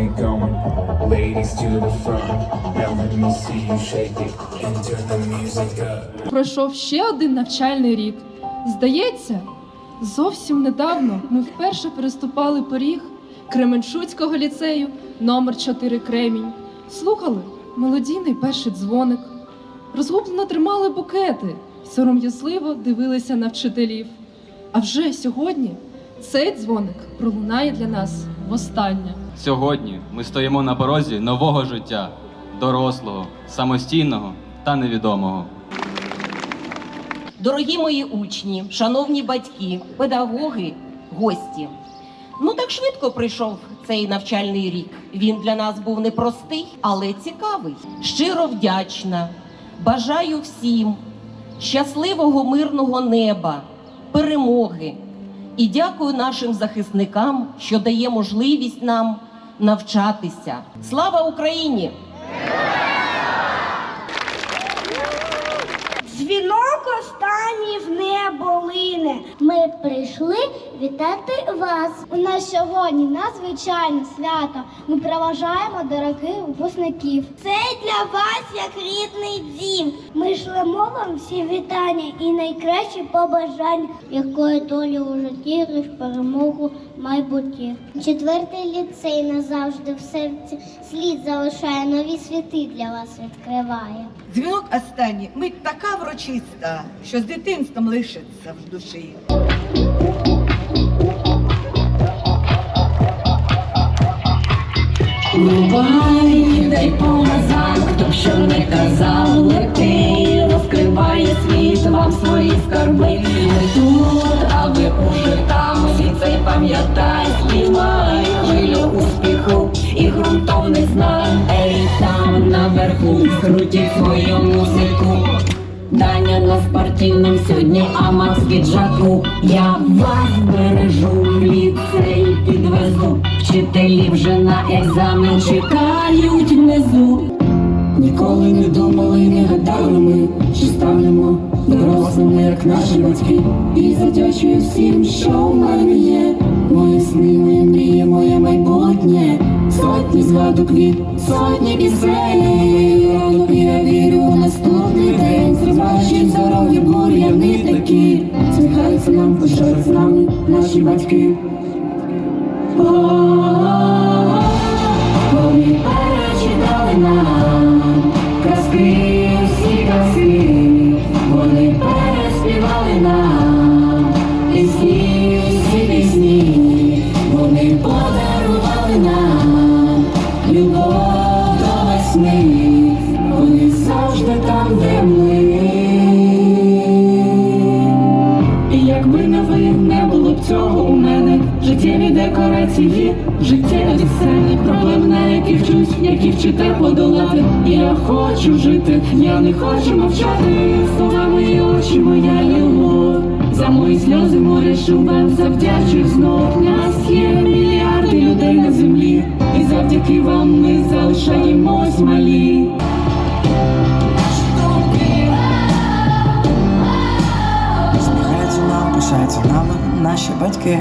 ain't going. Ladies to the front, now let me see you shake it and turn the music up. Пройшов ще один навчальний рік. Здається, зовсім недавно ми вперше переступали поріг Кременчуцького ліцею номер 4 Кремінь. Слухали мелодійний перший дзвоник. Розгублено тримали букети, сором'язливо дивилися на вчителів. А вже сьогодні цей дзвоник пролунає для нас востаннє. Сьогодні ми стоїмо на порозі нового життя, дорослого, самостійного та невідомого. Дорогі мої учні, шановні батьки, педагоги, гості. Ну так швидко прийшов цей навчальний рік. Він для нас був непростий, але цікавий. Щиро вдячна. Бажаю всім щасливого мирного неба, перемоги. І дякую нашим захисникам, що дає можливість нам навчатися. Слава Україні! Дзвінок останній в небо. Ми прийшли вітати вас. У нас сьогодні надзвичайне свято. Ми проважаємо дорогих випускників. Це для вас як рідний дім. Ми шлемо вам всі вітання і найкращі побажання, якої долі у житті лиш перемогу в майбутнє. Четвертий ліцей назавжди в серці слід залишає нові світи для вас відкриває. Дзвінок останній мить така врочиста, що з дитинством лишиться в душі. Бувай, дай помазав, хто б що не казав, лети, розкриває світ вам свої скарби. Ми тут, а ви уже там, ліцей пам'ятай, співай хвилю успіху і грунтовних знань. Ей, там наверху, крутіть свою музику. Даня на спортивном сьогодні, а Макс піджаку. Я вас бережу, ліцей підвезу. Вчителі вже на екзамен чекають внизу. Ніколи не думали, не гадали ми, що станемо дорослими, як наші батьки. І задячую всім, що в мене є. Мої сни, мої мрії, моє майбутнє. Сотні згадок від сотні пісень. Зрозбачить здоров'я бур'яни такі. Сміхаються нам, пишаються з нами наші батьки. Декорації, життєві сцени, проблем, на які вчусь, які вчите подолати. Я хочу жити, я не хочу мовчати. Слова мої очі, моя любов. За мої сльози море шумем завдячую знов. Нас є мільярди людей на землі, і завдяки вам ми залишаємось малі. Наші батьки.